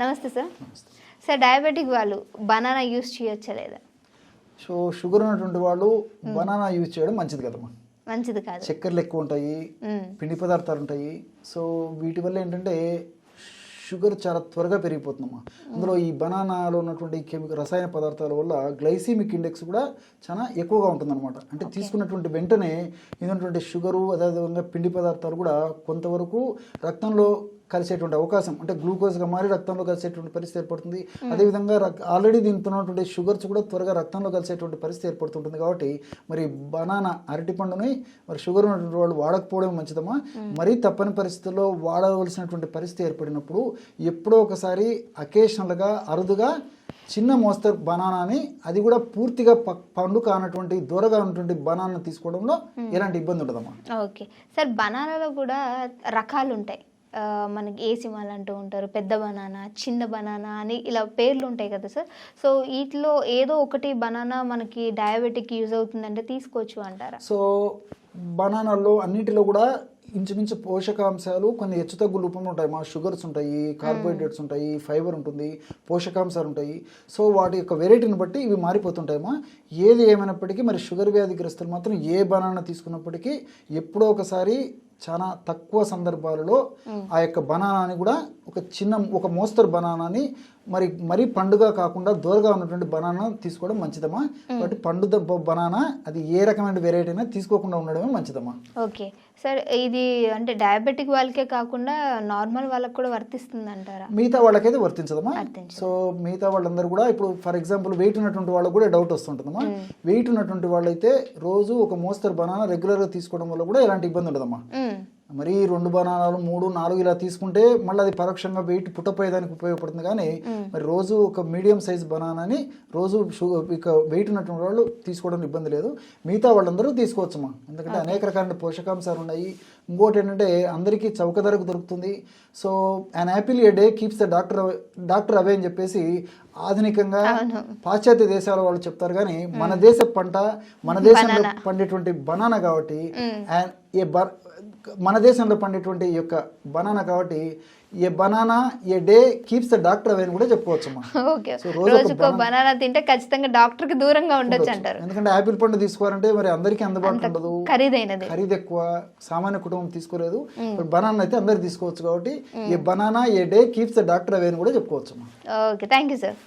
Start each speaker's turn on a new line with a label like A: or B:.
A: నమస్తే sir. Sir diabetic వాళ్ళు banana use చేయొచ్చా లేదా?
B: సో షుగర్ ఉన్నటువంటి వాళ్ళు బనానా యూజ్ చేయడం మంచిది కదమ్మా.
A: మంచిది కాదు.
B: చక్కెరలు ఎక్కువ ఉంటాయి. పిండి పదార్థాలు ఉంటాయి. సో వీటి వల్ల ఏంటంటే షుగర్ చాలా త్వరగా పెరిగిపోతుందమ్మా. అందులో ఈ బనానాలో ఉన్నటువంటి కెమికల్ రసాయన పదార్థాల వల్ల గ్లైసీమిక్ ఇండెక్స్ కూడా చాలా ఎక్కువగా ఉంటుందన్నమాట. అంటే తీసుకున్నటువంటి వెంటనే ఇదన్నటువంటి షుగరు అదేవిధంగా పిండి పదార్థాలు కూడా కొంతవరకు రక్తంలో కలిసేటువంటి అవకాశం అంటే గ్లూకోజ్గా మారి రక్తంలో కలిసేటువంటి పరిస్థితి ఏర్పడుతుంది. అదేవిధంగా ఆల్రెడీ దీంతో ఉన్నటువంటి షుగర్స్ కూడా త్వరగా రక్తంలో కలిసేటువంటి పరిస్థితి ఏర్పడుతుంటుంది కాబట్టి మరి బనానా అరటి పండుని మరి షుగర్ ఉన్నటువంటి వాళ్ళు వాడకపోవడం మంచిదమ్మా. మరీ తప్పని పరిస్థితుల్లో వాడవలసినటువంటి పరిస్థితి ఏర్పడినప్పుడు ఎప్పుడో ఒకసారి అకేషనల్గా అరుదుగా చిన్న మోస్తరు బనానాని అది కూడా పూర్తిగా ప- పండు కానటువంటి దూరగా ఉన్నటువంటి బనానా తీసుకోవడంలో ఎలాంటి ఇబ్బంది ఉండదమ్మా.
A: ఓకే. సార్ బనానాలో కూడా రకాలు ఉంటాయి మనకి ఏసిమాల్ అంటూ ఉంటారు? పెద్ద బనానా చిన్న బనానా అని ఇలా పేర్లు ఉంటాయి కదా సార్. సో వీటిలో ఏదో ఒకటి బనానా మనకి డయాబెటిక్ యూజ్ అవుతుందంటే తీసుకోవచ్చు అంటారా?
B: సో బనానాల్లో అన్నిటిలో కూడా ఇంచుమించు పోషకాంశాలు కొన్ని హెచ్చుతగ్గు రూపంలో ఉంటాయి. మా షుగర్స్ ఉంటాయి కార్బోహైడ్రేట్స్ ఉంటాయి ఫైబర్ ఉంటుంది పోషకాంశాలు ఉంటాయి. సో వాటి యొక్క వెరైటీని బట్టి ఇవి మారిపోతుంటాయమ్మా. ఏది ఏమైనప్పటికీ మరి షుగర్ వ్యాధిగ్రస్తులు మాత్రం ఏ బనానా తీసుకున్నప్పటికీ ఎప్పుడో ఒకసారి చాలా తక్కువ సందర్భాలలో ఆ యొక్క బనానాని కూడా ఒక చిన్న ఒక మోస్తరు బనానాని మరి మరీ పండుగ కాకుండా దూరగా ఉన్నటువంటి బనానా తీసుకోవడం మంచిదమ్మా. కాబట్టి పండు దబ్బ బనానా అది ఏ రకమైన వెరైటీ అయినా తీసుకోకుండా ఉండడమే మంచిదమ్మా.
A: ఓకే. సార్ ఇది అంటే డయాబెటిక్ వాళ్ళకే కాకుండా నార్మల్ వాళ్ళకి కూడా వర్తిస్తుంది అంటారా
B: మిగతా వాళ్ళకైతే వర్తించదమ్మా.
A: వర్తించదు.
B: సో మిగతా వాళ్ళందరూ కూడా ఇప్పుడు ఫర్ ఎగ్జాంపుల్ వెయిట్ ఉన్నటువంటి వాళ్ళకు కూడా డౌట్ వస్తుంటుందమ్మా. వెయిట్ ఉన్నటువంటి వాళ్ళైతే రోజు ఒక మోస్తరు బనానా రెగ్యులర్గా తీసుకోవడం వల్ల కూడా ఎలాంటి ఇబ్బంది ఉండదమ్మా.
A: మ్మ్.
B: మరి రెండు బనానాలు మూడు నాలుగు ఇలా తీసుకుంటే మళ్ళీ అది పరోక్షంగా వెయిట్ పుట్టపోయేదానికి ఉపయోగపడుతుంది. కానీ మరి రోజు ఒక మీడియం సైజ్ బనానాని రోజు ఇక వెయిట్ ఉన్నటువంటి వాళ్ళు తీసుకోవడం ఇబ్బంది లేదు. మిగతా వాళ్ళందరూ తీసుకోవచ్చమ్మా ఎందుకంటే అనేక రకాల పోషకాంశాలు ఉన్నాయి ఇంకోటి ఏంటంటే అందరికీ చౌక ధరకు దొరుకుతుంది. So an apple a day keeps the doctor doctor away అని చెప్పేసి ఆధునికంగా పాశ్చాత్య దేశాల వాళ్ళు చెప్తారు. కానీ మన దేశ పంట మన దేశంలో పండేటువంటి బనానా కాబట్టి ఏ బ- మన దేశంలో పండేటువంటి ఈ యొక్క బనానా కాబట్టి a banana a day keeps the doctor away అని కూడా ఒక
A: రోజుకో బనానా తింటే ఖచ్చితంగా డాక్టర్కి దూరంగా ఉండొచ్చు అంటారు.
B: ఎందుకంటే యాపిల్ పండు తీసుకోవాలంటే మరి అందరికీ అందుబాటులో ఉండదు.
A: ఖరీదైనది.
B: ఖరీదు ఎక్కువ. సామాన్య కుటుంబం తీసుకోలేదు. బనానా అయితే అందరు తీసుకోవచ్చు కాబట్టి a banana a day keeps the doctor away అని కూడా చెప్పుకోవచ్చమ్మా.
A: ఓకే. Thank you sir.